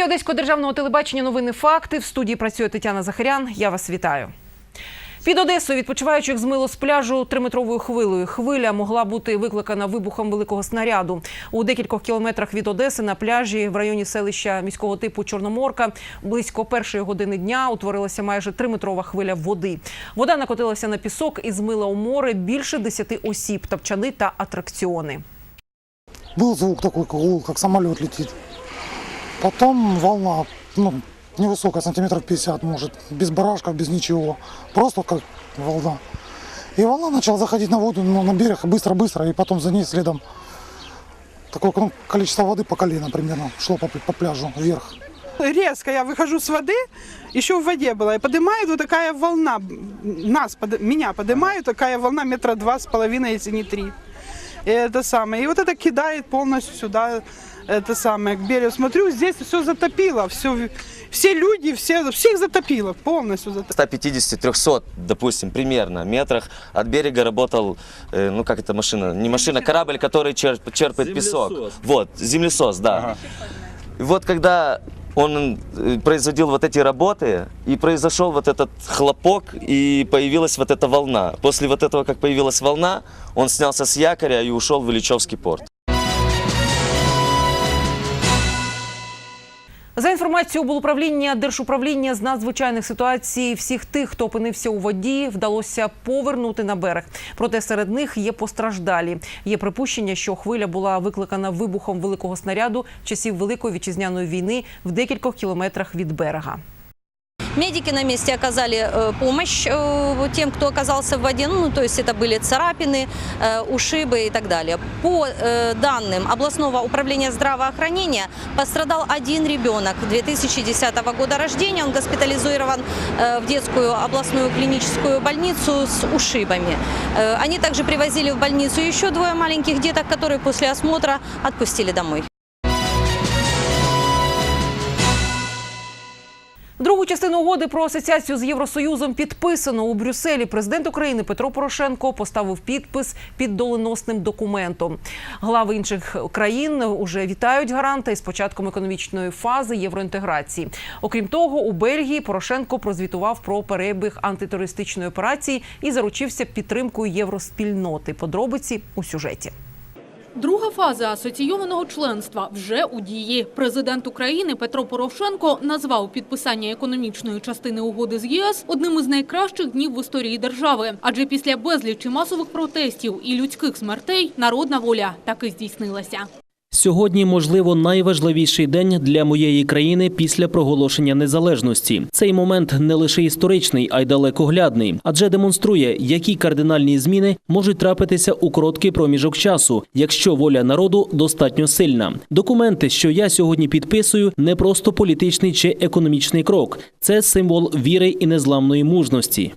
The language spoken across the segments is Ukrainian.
Ефірі Одеського державного телебачення новини факти. В студії працює Тетяна Захарян. Я вас вітаю. Під Одесою відпочиваючих змило з пляжу триметровою хвилею. Хвиля могла бути викликана вибухом великого снаряду. У декількох кілометрах від Одеси на пляжі в районі селища міського типу Чорноморка близько першої години дня утворилася майже триметрова хвиля води. Вода накотилася на пісок і змила у море більше десяти осіб, тапчани та атракціони. Был звук такой, гул, как самолет летит. Потом волна, ну, невысокая, сантиметров 50, может, без барашков, без ничего. Просто как волна. И волна начала заходить на воду, ну, на берег быстро-быстро, и потом за ней следом такое ну, количество воды по колено примерно шло по, по пляжу вверх. резко я выхожу с воды, еще в воде была, и поднимает вот такая волна, нас, под- меня поднимает такая волна метра два с половиной, если не три. И это самое, и вот это кидает полностью сюда, это самое, к берегу. Смотрю, здесь все затопило, все, все люди, все, всех затопило, полностью затопило. 150-300, допустим, примерно метрах от берега работал, э, ну как это машина, не машина, корабль, который черп- черпает песок. Вот, землесос, да. И вот когда он э, производил вот эти работы, и произошел вот этот хлопок, и появилась вот эта волна. После вот этого, как появилась волна, он снялся с якоря и ушел в Ильичевский порт. За інформацією облуправління Держуправління з надзвичайних ситуацій, всіх тих, хто опинився у воді, вдалося повернути на берег. Проте серед них є постраждалі. Є припущення, що хвиля була викликана вибухом великого снаряду часів Великої вітчизняної війни в декількох кілометрах від берега. Медики на месте оказали э, помощь э, тем, кто оказался в воде. Ну, то есть это были царапины, э, ушибы и так далее. По данным областного управления здравоохранения пострадал один ребенок 2010 года рождения. Он госпитализирован в детскую областную клиническую больницу с ушибами. Они также привозили в больницу еще двое маленьких деток, которые после осмотра отпустили домой. Частину угоди про асоціацію з Євросоюзом підписано у Брюсселі. Президент України Петро Порошенко поставив підпис під доленосним документом. Глави інших країн уже вітають гаранта із початком економічної фази євроінтеграції. Окрім того, у Бельгії Порошенко прозвітував про перебіг антитерористичної операції і заручився підтримкою євроспільноти. Подробиці у сюжеті. Друга фаза асоційованого членства вже у дії. Президент України Петро Порошенко назвав підписання економічної частини угоди з ЄС одним із найкращих днів в історії держави. Адже після безлічі масових протестів і людських смертей народна воля таки здійснилася. Сьогодні, можливо, найважливіший день для моєї країни після проголошення незалежності. Цей момент не лише історичний, а й далекоглядний, адже демонструє, які кардинальні зміни можуть трапитися у короткий проміжок часу, якщо воля народу достатньо сильна. Документи, що я сьогодні підписую, не просто політичний чи економічний крок, це символ віри і незламної мужності.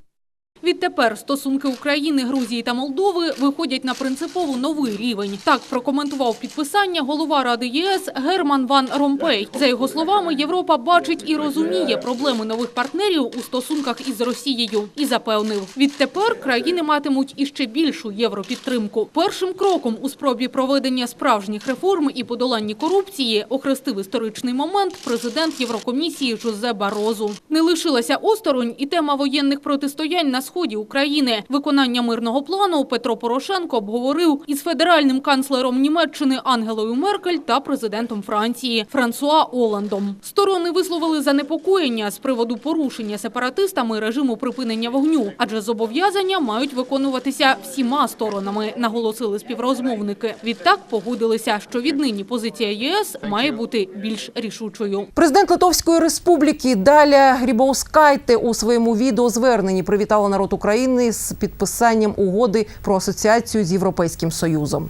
Відтепер стосунки України, Грузії та Молдови виходять на принципово новий рівень. Так прокоментував підписання голова Ради ЄС Герман Ван Ромпей. За його словами, Європа бачить і розуміє проблеми нових партнерів у стосунках із Росією і запевнив, відтепер країни матимуть іще більшу європідтримку. Першим кроком у спробі проведення справжніх реформ і подоланні корупції охрестив історичний момент президент Єврокомісії Жозе Барозу. Не лишилася осторонь і тема воєнних протистоянь на сході України. Виконання мирного плану Петро Порошенко обговорив із федеральним канцлером Німеччини Ангелою Меркель та президентом Франції Франсуа Оландом. Сторони висловили занепокоєння з приводу порушення сепаратистами режиму припинення вогню, адже зобов'язання мають виконуватися всіма сторонами, наголосили співрозмовники. Відтак погодилися, що віднині позиція ЄС має бути більш рішучою. Президент Литовської республіки Даля Грібовскайте у своєму відеозверненні привітала народ України з підписанням угоди про асоціацію з Європейським Союзом.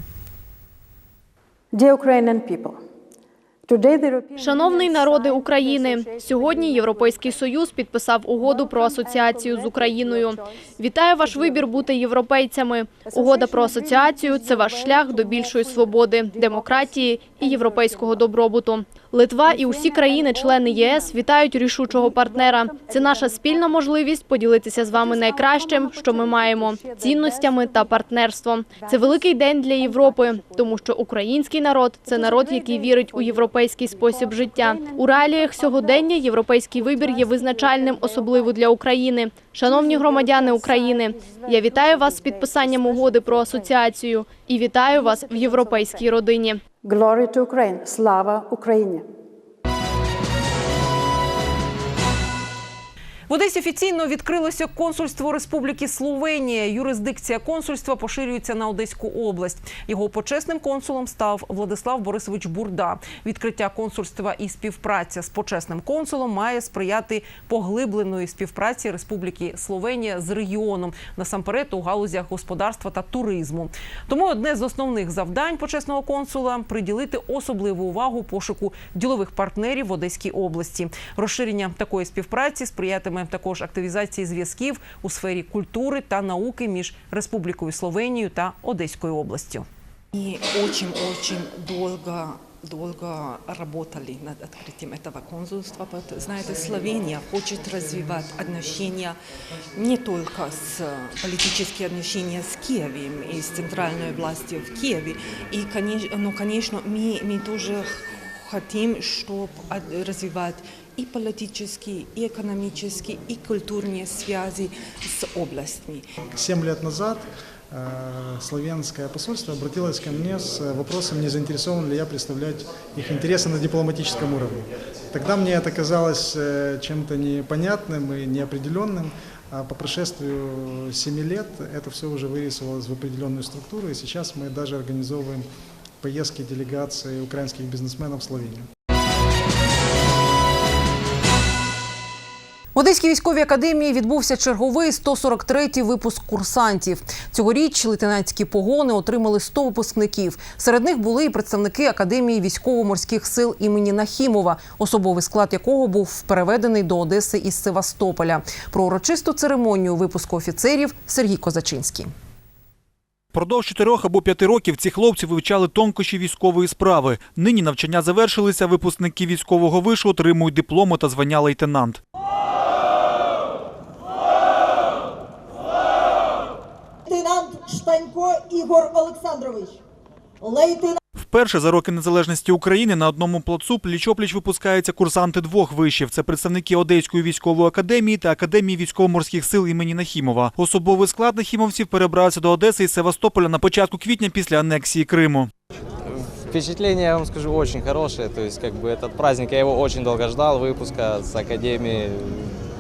Dear Ukrainian people, Шановний народи України, сьогодні Європейський Союз підписав угоду про асоціацію з Україною. Вітаю ваш вибір бути європейцями. Угода про асоціацію це ваш шлях до більшої свободи, демократії і європейського добробуту. Литва і усі країни-члени ЄС вітають рішучого партнера. Це наша спільна можливість поділитися з вами найкращим, що ми маємо цінностями та партнерством. Це великий день для Європи, тому що український народ це народ, який вірить у європейський спосіб життя. У реаліях сьогодення європейський вибір є визначальним, особливо для України. Шановні громадяни України, я вітаю вас з підписанням угоди про асоціацію і вітаю вас в європейській родині. Glory to Ukraine, slava Ukrajini! В Одесі офіційно відкрилося консульство Республіки Словенія. Юрисдикція консульства поширюється на Одеську область. Його почесним консулом став Владислав Борисович Бурда. Відкриття консульства і співпраця з почесним консулом має сприяти поглибленої співпраці Республіки Словенія з регіоном насамперед у галузях господарства та туризму. Тому одне з основних завдань почесного консула приділити особливу увагу пошуку ділових партнерів в Одеській області. Розширення такої співпраці сприятиме також активізації зв'язків у сфері культури та науки між Республікою Словенією та Одеською областю. И очень-очень долго долго работали над открытием этого консульства. Вот, Знаете, Словения хочет развивать отношения не только с политические отношения с Киевом и с центральной властью в Киеве. И, конечно, ну, конечно, мы, мы тоже хотим, чтобы развивать и политические, и экономические, и культурные связи с областями. Семь лет назад э, славянское посольство обратилось ко мне с вопросом, не заинтересован ли я представлять их интересы на дипломатическом уровне. Тогда мне это казалось э, чем-то непонятным и неопределенным, а по прошествию семи лет это все уже вырисовалось в определенную структуру, и сейчас мы даже организовываем поездки делегации украинских бизнесменов в Словению. В Одеській військовій академії відбувся черговий 143-й випуск курсантів. Цьогоріч лейтенантські погони отримали 100 випускників. Серед них були і представники академії військово-морських сил імені Нахімова, особовий склад якого був переведений до Одеси із Севастополя. Про урочисту церемонію випуску офіцерів Сергій Козачинський. Продовж чотирьох або п'яти років ці хлопці вивчали тонкощі військової справи. Нині навчання завершилися. Випускники військового вишу отримують дипломи та звання лейтенант. Лейтенант Штанько Ігор Олександрович. Лейтенант Вперше за роки незалежності України на одному плацу пліч-опліч випускаються курсанти двох вишів. Це представники Одеської військової академії та академії військово-морських сил імені Нахімова. Особовий склад нахімовців перебрався до Одеси і Севастополя на початку квітня після анексії Криму. Впечатление, я вам скажу, очень хорошее. То есть, как бы этот праздник, я его очень долго ждал, выпуска с Академии.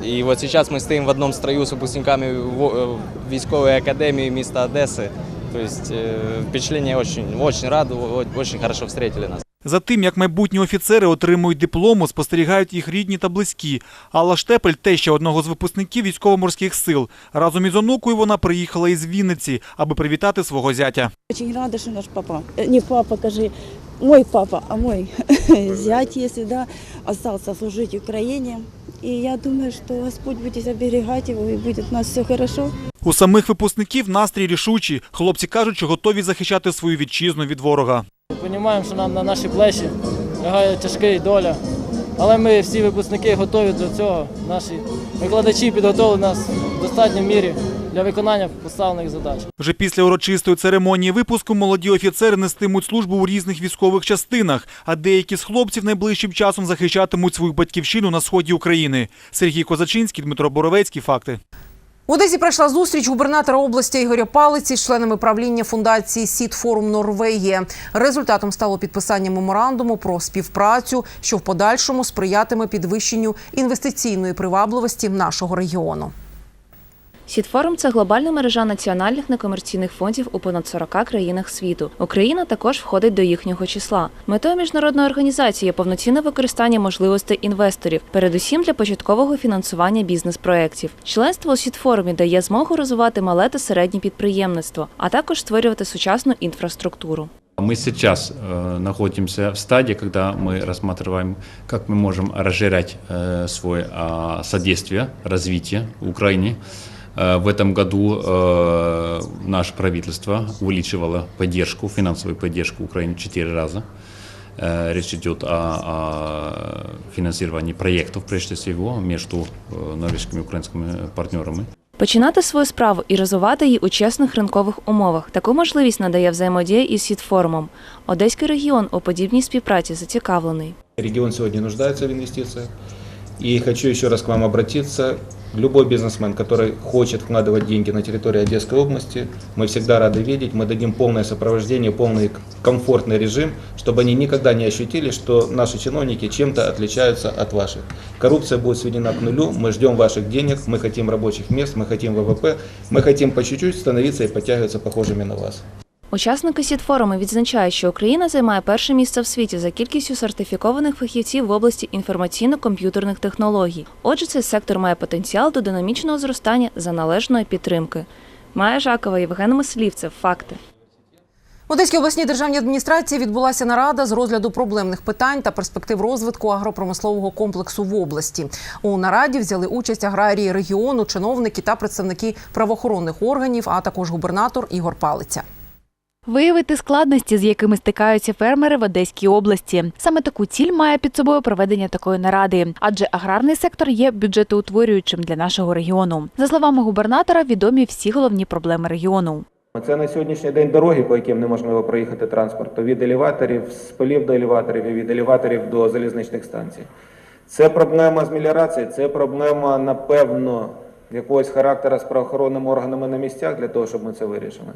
И вот сейчас мы стоим в одном строю с выпускниками э, військовой академии места Одессы. То есть, э, впечатление очень, очень рад, очень хорошо встретили нас. За тим, як майбутні офіцери отримують диплому, спостерігають їх рідні та близькі. Алла Штепель, теща одного з випускників військово-морських сил. Разом із онукою вона приїхала із Вінниці, аби привітати свого зятя. Очень рада, что наш папа, э, не папа, скажи, мой папа, а мой зять, если да, остался служить Украине. И я думаю, что Господь будет оберегать его и будет у нас все хорошо. У самих випускників настрій рішучий. Хлопці кажуть, що готові захищати свою вітчизну від ворога. Розуміємо, що нам на наші плечі лягає тяжкий доля. Але ми всі випускники готові до цього. Наші викладачі підготовили нас в достатній мірі для виконання поставлених задач. Вже після урочистої церемонії випуску молоді офіцери нестимуть службу у різних військових частинах, а деякі з хлопців найближчим часом захищатимуть свою батьківщину на сході України. Сергій Козачинський, Дмитро Боровецький. Факти. В Одесі пройшла зустріч губернатора області Ігоря Палиці з членами правління фундації Сід Форум Норвегія. Результатом стало підписання меморандуму про співпрацю, що в подальшому сприятиме підвищенню інвестиційної привабливості нашого регіону. Сітфорум це глобальна мережа національних некомерційних фондів у понад 40 країнах світу. Україна також входить до їхнього числа. Метою міжнародної організації є повноцінне використання можливостей інвесторів, передусім для початкового фінансування бізнес-проєктів. Членство у Сітфорумі дає змогу розвивати мале та середнє підприємництво, а також створювати сучасну інфраструктуру. Мы сейчас э, находимся в стадии, когда мы рассматриваем, как мы можем расширять э, свое э, содействие, развитие в Украине. Э, в этом году э, наше правительство увеличивало поддержку, финансовую поддержку Украине четыре раза. Э, Речь идет о, о финансировании проектов, прежде всего, между э, норвежскими и украинскими партнерами. Починати свою справу і розвивати її у чесних ринкових умовах. Таку можливість надає взаємодія із Сітфорумом. Одеський регіон у подібній співпраці зацікавлений. Регион сегодня нуждается в инвестициях. И хочу еще раз к вам обратиться. Любой бизнесмен, который хочет вкладывать деньги на территории Одесской области, мы всегда рады видеть. Мы дадим полное сопровождение, полный комфортный режим, чтобы они никогда не ощутили, что наши чиновники чем-то отличаются от ваших. Коррупция будет сведена к нулю. Мы ждем ваших денег, мы хотим рабочих мест, мы хотим ВВП, мы хотим по чуть-чуть становиться и подтягиваться похожими на вас. Учасники Сітфоруму відзначають, що Україна займає перше місце в світі за кількістю сертифікованих фахівців в області інформаційно-комп'ютерних технологій. Отже, цей сектор має потенціал до динамічного зростання за належної підтримки. Майя Жакова, Євген Мислівцев. Факти. В Одеській обласній державній адміністрації відбулася нарада з розгляду проблемних питань та перспектив розвитку агропромислового комплексу в області. У нараді взяли участь аграрії регіону, чиновники та представники правоохоронних органів, а також губернатор Ігор Палиця. Виявити складності, з якими стикаються фермери в Одеській області. Саме таку ціль має під собою проведення такої наради, адже аграрний сектор є бюджетоутворюючим для нашого регіону. За словами губернатора, відомі всі головні проблеми регіону. Це на сьогоднішній день дороги, по яким неможливо проїхати транспорту від елеваторів, з полів до елеваторів і від елеваторів до залізничних станцій. Це проблема з меліорації, це проблема, напевно, якогось характеру з правоохоронними органами на місцях для того, щоб ми це вирішили.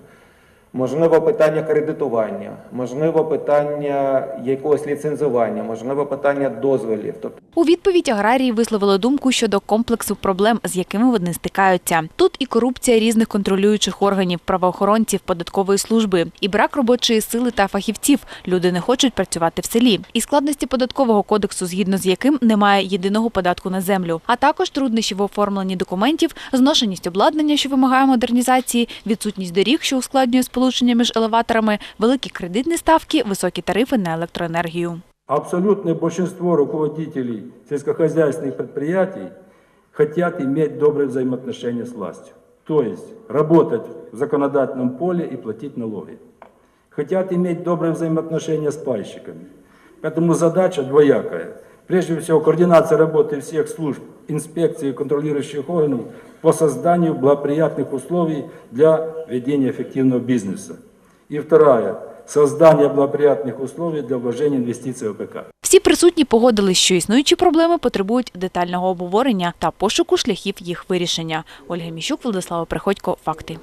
Можливо, питання кредитування, можливо, питання якогось ліцензування, можливо, питання дозволів. У відповідь аграрії висловили думку щодо комплексу проблем, з якими вони стикаються. Тут і корупція різних контролюючих органів, правоохоронців, податкової служби, і брак робочої сили та фахівців. Люди не хочуть працювати в селі. І складності податкового кодексу, згідно з яким немає єдиного податку на землю, а також труднощі в оформленні документів, зношеність обладнання, що вимагає модернізації, відсутність доріг, що ускладнює сполучення між елеваторами, великі кредитні ставки, високі тарифи на електроенергію. Абсолютное большинство руководителей сельскохозяйственных предприятий хотят иметь добрые взаимоотношения с властью. То есть работать в законодательном поле и платить налоги. Хотят иметь добрые взаимоотношения с пайщиками. Поэтому задача двоякая. Прежде всего, координация работы всех служб, инспекций и контролирующих органов по созданию благоприятных условий для ведения эффективного бизнеса. И вторая – создание благоприятных условий для вложения инвестиций в ОПК. Всі присутні погодились, що існуючі проблеми потребують детального обговорення та пошуку шляхів їх вирішення. Ольга Міщук, Владислава Приходько. Факти.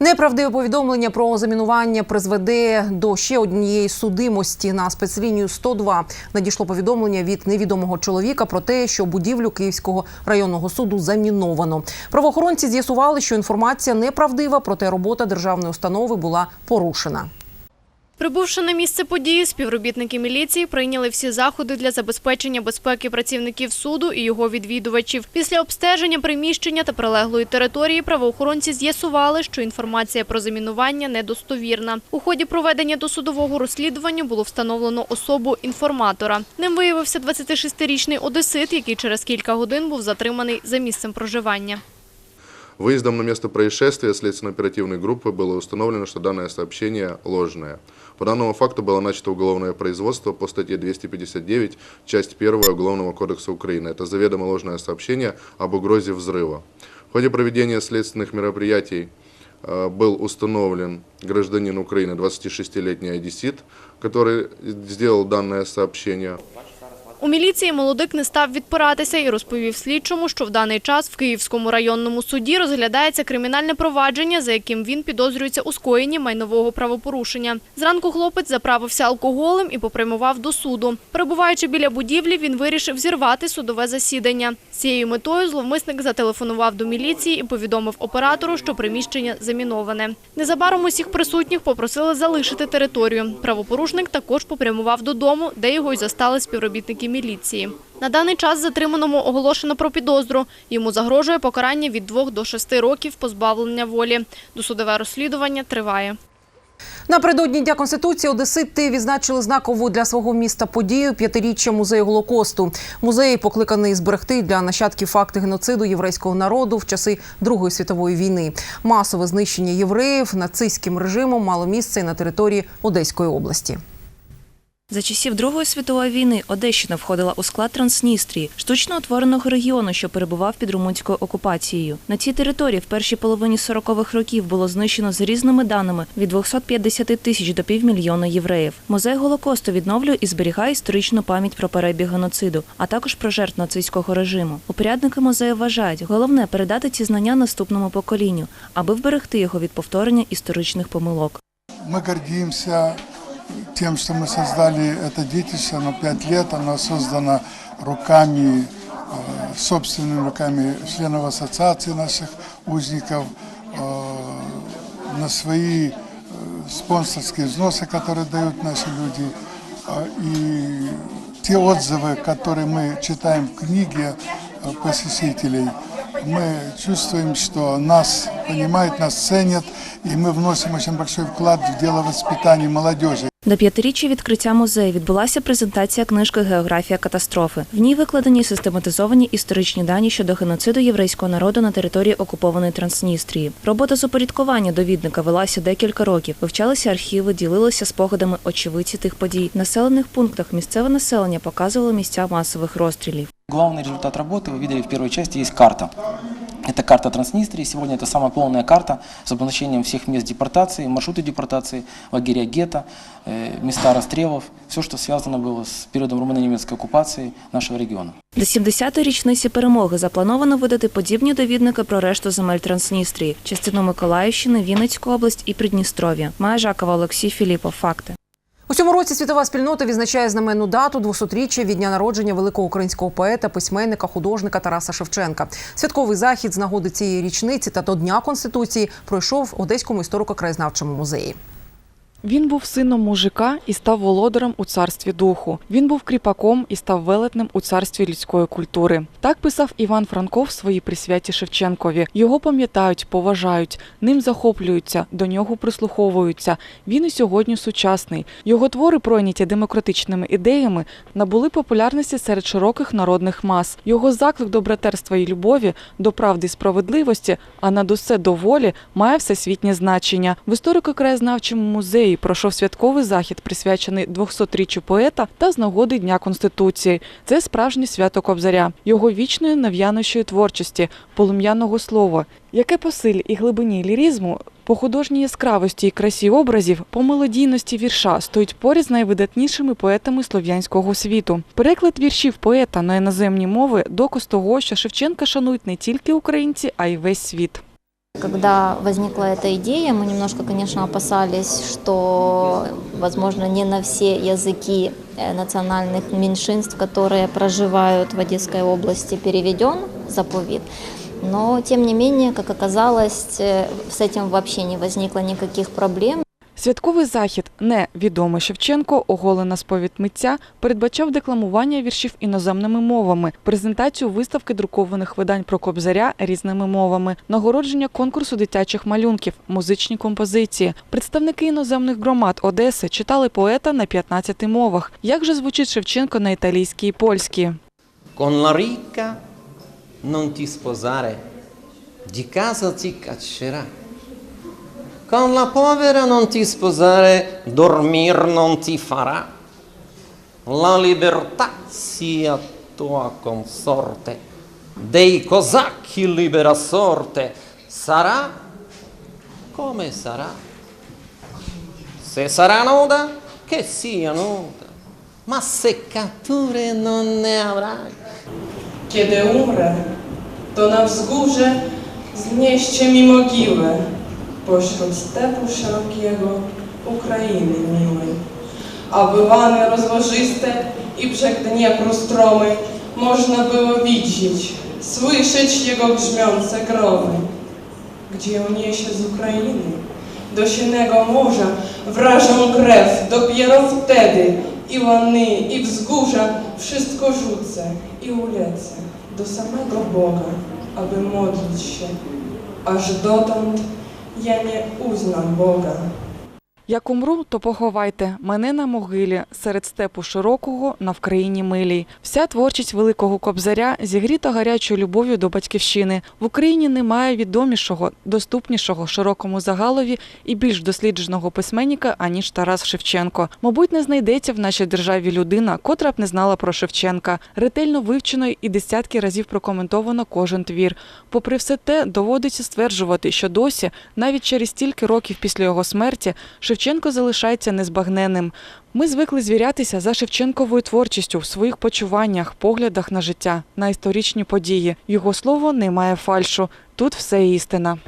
Неправдиве повідомлення про замінування призведе до ще однієї судимості на спецлінію 102. Надійшло повідомлення від невідомого чоловіка про те, що будівлю Київського районного суду заміновано. Правоохоронці з'ясували, що інформація неправдива, проте робота державної установи була порушена. Прибувши на місце події, співробітники міліції прийняли всі заходи для забезпечення безпеки працівників суду і його відвідувачів. Після обстеження приміщення та прилеглої території правоохоронці з'ясували, що інформація про замінування недостовірна. У ході проведення досудового розслідування було встановлено особу інформатора. Ним виявився 26-річний одесит, який через кілька годин був затриманий за місцем проживання. Выездом на место происшествия следственно-оперативной группы было установлено, что данное сообщение ложное. По данному факту было начато уголовное производство по статье 259, часть 1 Уголовного кодекса Украины. Это заведомо ложное сообщение об угрозе взрыва. В ходе проведения следственных мероприятий э, был установлен гражданин Украины, 26-летний одессит, который сделал данное сообщение. У міліції молодик не став відпиратися і розповів слідчому, що в даний час в Київському районному суді розглядається кримінальне провадження, за яким він підозрюється у скоєнні майнового правопорушення. Зранку хлопець заправився алкоголем і попрямував до суду. Перебуваючи біля будівлі, він вирішив зірвати судове засідання. З цією метою зловмисник зателефонував до міліції і повідомив оператору, що приміщення заміноване. Незабаром усіх присутніх попросили залишити територію. Правопорушник також попрямував додому, де його й застали співробітники міліції. На даний час затриманому оголошено про підозру. Йому загрожує покарання від 2 до 6 років позбавлення волі. Досудове розслідування триває. Напередодні Дня Конституції Одесити відзначили знакову для свого міста подію п'ятиріччя музею Голокосту. Музей покликаний зберегти для нащадків факти геноциду єврейського народу в часи Другої світової війни. Масове знищення євреїв нацистським режимом мало місце і на території Одеської області. За часів Другої світової війни Одещина входила у склад Трансністрії, штучно утвореного регіону, що перебував під румунською окупацією. На цій території в першій половині 40-х років було знищено з різними даними від 250 тисяч до півмільйона євреїв. Музей Голокосту відновлює і зберігає історичну пам'ять про перебіг геноциду, а також про жертв нацистського режиму. Упорядники музею вважають, головне передати ці знання наступному поколінню, аби вберегти його від повторення історичних помилок. Мы гордимся тем, что мы создали это детище, оно пять лет, оно создано руками, э, собственными руками членов ассоциации наших узников, э, на свои э, спонсорские взносы, которые дают наши люди. И те отзывы, которые мы читаем в книге посетителей, мы чувствуем, что нас понимают, нас ценят, и мы вносим очень большой вклад в дело воспитания молодежи. До п'ятиріччя відкриття музею відбулася презентація книжки Географія катастрофи. В ній викладені систематизовані історичні дані щодо геноциду єврейського народу на території окупованої Трансністрії. Робота з упорядкування довідника велася декілька років. Вивчалися архіви, ділилися спогадами очевидці тих подій. В населених пунктах місцеве населення показувало місця масових розстрілів. Главный результат работы, вы видели в первой части, есть карта. Это карта Транснистрии. Сегодня это самая полная карта с обозначением всех мест депортации, маршруты депортации, лагеря гетто, э, места расстрелов, все, что связано было с периодом румено-немецкой оккупации нашего региона. До 70-ї річниці перемоги заплановано видати подібні довідники про решту земель Трансністрії, частину Миколаївщини, Вінницьку область і Придністров'я. Майя Жакова, Олексій Філіпов. Факти. У цьому році світова спільнота відзначає знаменну дату 200-річчя від дня народження великого українського поета, письменника, художника Тараса Шевченка. Святковий захід з нагоди цієї річниці та до Дня Конституції пройшов в Одеському історико-краєзнавчому музеї. Він був сином мужика і став володарем у царстві духу. Він був кріпаком і став велетнем у царстві людської культури. Так писав Іван Франко в своїй присвяті Шевченкові. Його пам'ятають, поважають, ним захоплюються, до нього прислуховуються. Він і сьогодні сучасний. Його твори, пройняті демократичними ідеями, набули популярності серед широких народних мас. Його заклик до братерства і любові, до правди і справедливості, а над усе до волі має всесвітнє значення. В історико-краєзнавчому музеї пройшов святковий захід, присвячений 200-річчю поета та з нагоди Дня Конституції. Це справжнє свято Кобзаря, його вічної нав'янощої творчості, полум'яного слова, яке по силі і глибині лірізму, по художній яскравості і красі образів, по мелодійності вірша стоїть поряд з найвидатнішими поетами слов'янського світу. Переклад віршів поета на іноземні мови доказ того, що Шевченка шанують не тільки українці, а й весь світ. Когда возникла эта идея, мы немножко, конечно, опасались, что, возможно, не на все языки э, национальных меньшинств, которые проживают в Одесской области, переведен заповедь. Но, тем не менее, как оказалось, э, с этим вообще не возникло никаких проблем. Святковий захід не відомий Шевченко, оголена сповідь митця передбачав декламування віршів іноземними мовами, презентацію виставки друкованих видань про кобзаря різними мовами, нагородження конкурсу дитячих малюнків, музичні композиції. Представники іноземних громад Одеси читали поета на 15 мовах. Як же звучить Шевченко на італійській і польській? Con la ricca non ti sposare, di casa ti caccerà. Con la povera non ti sposare, dormir non ti farà. La libertà sia tua consorte, dei cosacchi libera sorte, sarà come sarà. Se sarà nuda, che sia nuda, ma seccature non ne avrai. Kiedy umrę, to na wzgórze znieście mi mogiłę pośród stepu szerokiego Ukrainy miłej. Aby łany rozłożyste i brzeg Dniepru stromy można było widzieć, słyszeć jego grzmiące gromy. Gdzie on niesie z Ukrainy do sienego morza wrażą krew, dopiero wtedy i łany, i wzgórza wszystko rzucę i ulecę do samego Boga, aby modlić się, aż dotąd jer je uznak Boga. Як умру, то поховайте мене на могилі серед степу широкого на Вкраїні милій. Вся творчість великого кобзаря зігріта гарячою любов'ю до батьківщини. В Україні немає відомішого, доступнішого широкому загалові і більш дослідженого письменника, аніж Тарас Шевченко. Мабуть, не знайдеться в нашій державі людина, котра б не знала про Шевченка. Ретельно вивчено і десятки разів прокоментовано кожен твір. Попри все те, доводиться стверджувати, що досі, навіть через стільки років після його смерті, Шевченко залишається незбагненним. Ми звикли звірятися за Шевченковою творчістю в своїх почуваннях, поглядах на життя, на історичні події. Його слово не має фальшу. Тут все істина.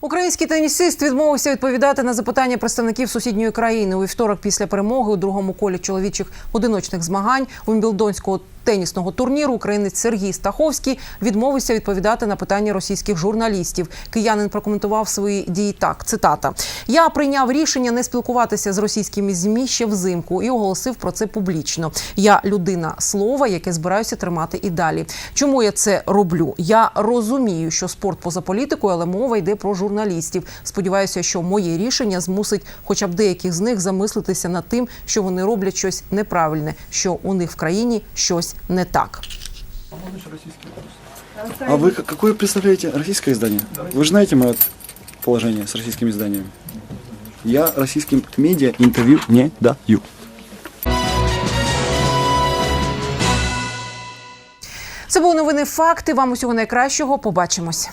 Український тенісист відмовився відповідати на запитання представників сусідньої країни у вівторок після перемоги у другому колі чоловічих одиночних змагань у Вімблдонського тенісного турніру. Українець Сергій Стаховський відмовився відповідати на питання російських журналістів. Киянин прокоментував свої дії так. Цитата: Я прийняв рішення не спілкуватися з російськими змі ще взимку і оголосив про це публічно. Я людина слова, яке збираюся тримати і далі. Чому я це роблю? Я розумію, що спорт поза політикою, але мова йде про журналістів. Сподіваюся, що моє рішення змусить хоча б деяких з них замислитися над тим, що вони роблять щось неправильне, що у них в країні щось не так. А вы к- какое представляете российское издание? Вы же знаете мое положение с российскими изданиями. Я российским медиа интервью не даю. Це були новини. Факти. Вам усього найкращого. Побачимось.